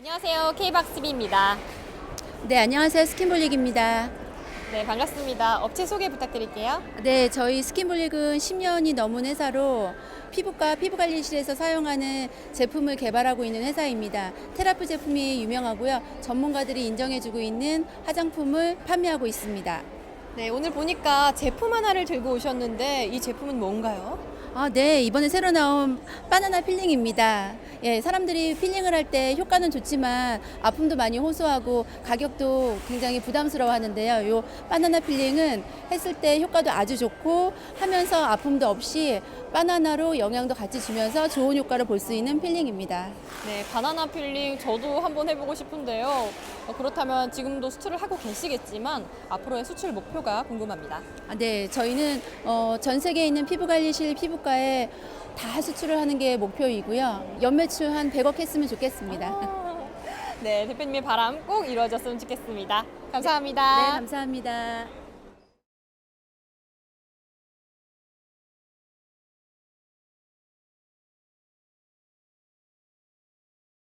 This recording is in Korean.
안녕하세요. K박스비입니다. 네, 안녕하세요. 스킨볼릭입니다. 네, 반갑습니다. 업체 소개 부탁드릴게요. 네, 저희 스킨볼릭은 10년이 넘은 회사로 피부과 피부관리실에서 사용하는 제품을 개발하고 있는 회사입니다. 테라프 제품이 유명하고요. 전문가들이 인정해주고 있는 화장품을 판매하고 있습니다. 네, 오늘 보니까 제품 하나를 들고 오셨는데 이 제품은 뭔가요? 아, 네. 이번에 새로 나온 바나나 필링입니다. 예, 사람들이 필링을 할 때 효과는 좋지만 아픔도 많이 호소하고 가격도 굉장히 부담스러워 하는데요. 요 바나나 필링은 했을 때 효과도 아주 좋고 하면서 아픔도 없이 바나나로 영양도 같이 주면서 좋은 효과를 볼 수 있는 필링입니다. 네, 바나나 필링 저도 한번 해보고 싶은데요. 어, 그렇다면 지금도 수출을 하고 계시겠지만 앞으로의 수출 목표가 궁금합니다. 아, 네, 저희는 어, 전 세계에 있는 피부관리실 피부과에 다 수출을 하는 게 목표이고요. 연매출 한 100억 했으면 좋겠습니다. 네, 대표님의 바람 꼭 이루어졌으면 좋겠습니다. 네, 감사합니다. 감사합니다.